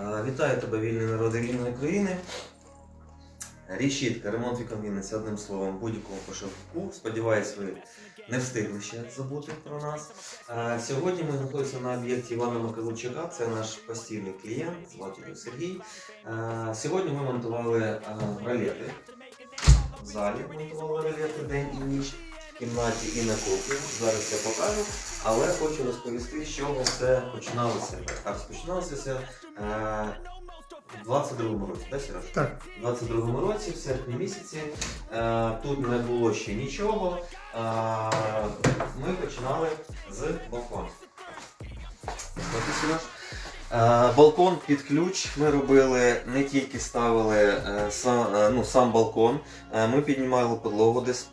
Вітаю тебе, вільний народи вільної країни. Рішітка, ремонт вікон одним словом, будь-якому пошивку. Сподіваюсь, ви не встигли ще забути про нас. Сьогодні ми знаходимося на об'єкті Івана Макалучака, це наш постійний клієнт, звати його Сергій. Сьогодні ми монтували ролети. В залі монтували ролети день і ніч, кімнаті і на кухні. Зараз я покажу. Але хочу розповісти, з чого все починалося. А розпочиналося все е, в 22-му році, так, Сереж? Так, У 22-му році, в серпні місяці, е, тут не було ще нічого. Е, ми починали з балкону. Сереж? Е, Балкон під ключ ми робили, не тільки ставили е, сам, е, ну, сам балкон, ми піднімали підлогу десь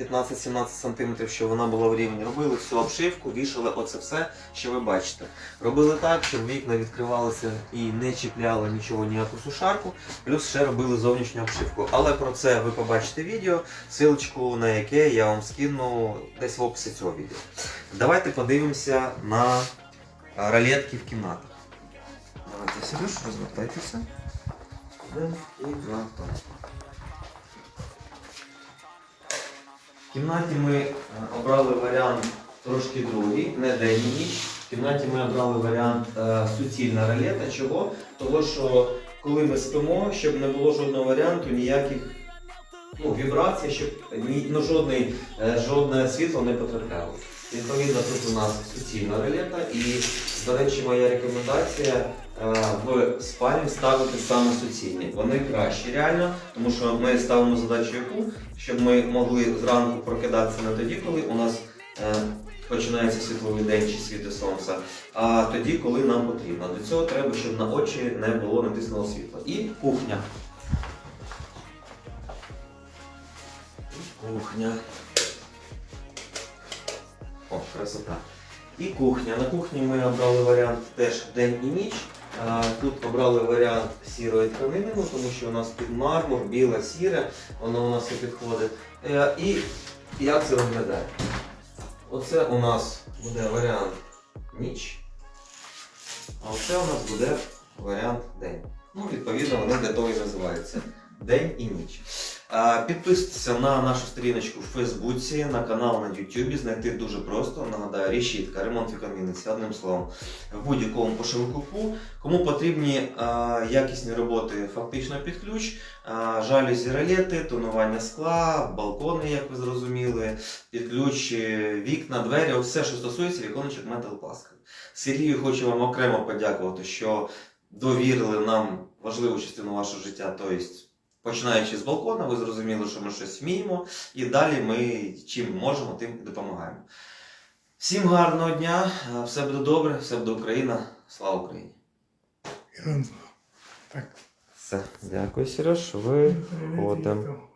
15-17 см, щоб вона була в рівні. Робили всю обшивку, вішали оце все, що ви бачите. Робили так, щоб вікна відкривалися і не чіпляли нічого, ніяку сушарку. Плюс ще робили зовнішню обшивку. Але про це ви побачите відео, силочку на яке я вам скину десь в описі цього відео. Давайте подивимося на ролетки в кімнатах. Давайте, Сереж, розвертайтеся. Один і два, В кімнаті ми е, обрали варіант трошки другий, не день і ніч. В кімнаті ми обрали варіант е, суцільна ралета. Чого? Того, що коли ми спимо, щоб не було жодного варіанту, ніяких ну, вібрацій, щоб ні, ну, жодне, жодне світло не потрапляло. Відповідно, тут у нас суцільна ролета і, до речі, моя рекомендація е, в спальні ставити саме суцільні. Вони кращі реально, тому що ми ставимо задачу яку, щоб ми могли зранку прокидатися не тоді, коли у нас е, починається світловий день чи світи сонця, а тоді, коли нам потрібно. Для цього треба, щоб на очі не було натиснуло світло. І кухня. Кухня. Красота. І кухня. На кухні ми обрали варіант теж день і ніч. Тут обрали варіант сірої тканини, ну, тому що у нас під мармур, біле, сіре, воно у нас і підходить. Е, І як це виглядає? Оце у нас буде варіант ніч, а оце у нас буде варіант день. Ну, відповідно, вони для того і називаються День і ніч. Підписуйтеся на нашу сторіночку в Фейсбуці, на канал на Ютубі. Знайти дуже просто. Нагадаю, решітка, ремонт вікаміниці, одним словом, в будь-якому пошивку. Кому потрібні якісні роботи фактично під ключ, жалюзі ролети, тонування скла, балкони, як ви зрозуміли, під ключ, е, вікна, двері, все, що стосується віконечок металопластика. Сергію хочу вам окремо подякувати, що довірили нам важливу частину вашого життя, тобто починаючи з балкона, ви зрозуміли, що ми щось вміємо, і далі ми чим можемо, тим і допомагаємо. Всім гарного дня, е, все буде добре, все буде Україна. Слава Україні! Так. Все, дякую, Сереж. Ви Віктор.